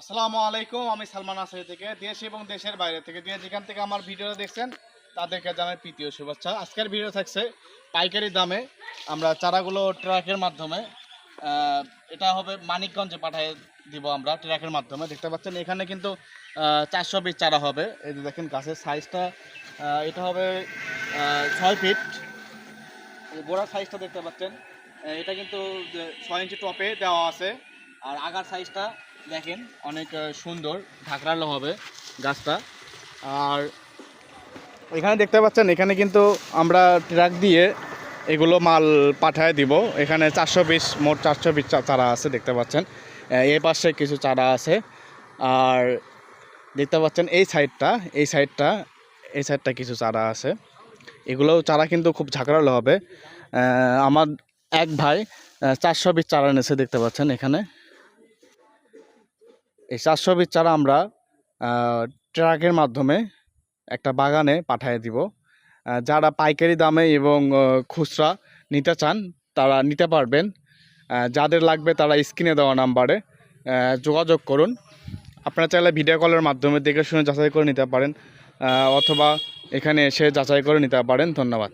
আসসালামু আলাইকুম, আমি সালমান আসারি থেকে, দেশ এবং দেশের বাইরে থেকে দিয়ে যেখান থেকে আমার ভিডিওটা দেখছেন, তাদেরকে জানাই প্রীতীয় শুভেচ্ছা। আজকের ভিডিও থাকছে পাইকারি দামে, আমরা চারাগুলো ট্রাকের মাধ্যমে এটা হবে মানিকগঞ্জে পাঠিয়ে দিব আমরা ট্রাকের মাধ্যমে। দেখতে পাচ্ছেন, এখানে কিন্তু চারশো পিস চারা হবে। এই যে দেখেন, গাছের সাইজটা এটা হবে ছয় ফিট। গোড়ার সাইজটা দেখতে পাচ্ছেন এটা কিন্তু ছয় ইঞ্চি টপে দেওয়া আছে। আর আগার সাইজটা দেখেন, অনেক সুন্দর, ঢাকরালো হবে গাছটা। আর এখানে দেখতে পাচ্ছেন, এখানে কিন্তু আমরা ট্রাক দিয়ে এগুলো মাল পাঠায় দিব। এখানে চারশো পিস, মোট চারশো পিস চারা আছে, দেখতে পাচ্ছেন। এই পাশে কিছু চারা আছে। আর দেখতে পাচ্ছেন, এই সাইডটা এই সাইডটা এই সাইডটা কিছু চারা আছে। এগুলো চারা কিন্তু খুব ঝাঁকড়ালো হবে। আমার এক ভাই চারশো পিস চারা এনেছে, দেখতে পাচ্ছেন এখানে। এই চারশো পিস চারা আমরা ট্রাকের মাধ্যমে একটা বাগানে পাঠিয়ে দিব। যারা পাইকারি দামে এবং খুচরা নিতে চান, তারা নিতে পারবেন। যাদের লাগবে তারা স্ক্রিনে দেওয়া নাম্বারে যোগাযোগ করুন। আপনারা চাইলে ভিডিও কলের মাধ্যমে দেখে শুনে যাচাই করে নিতে পারেন অথবা এখানে এসে যাচাই করে নিতে পারেন। ধন্যবাদ।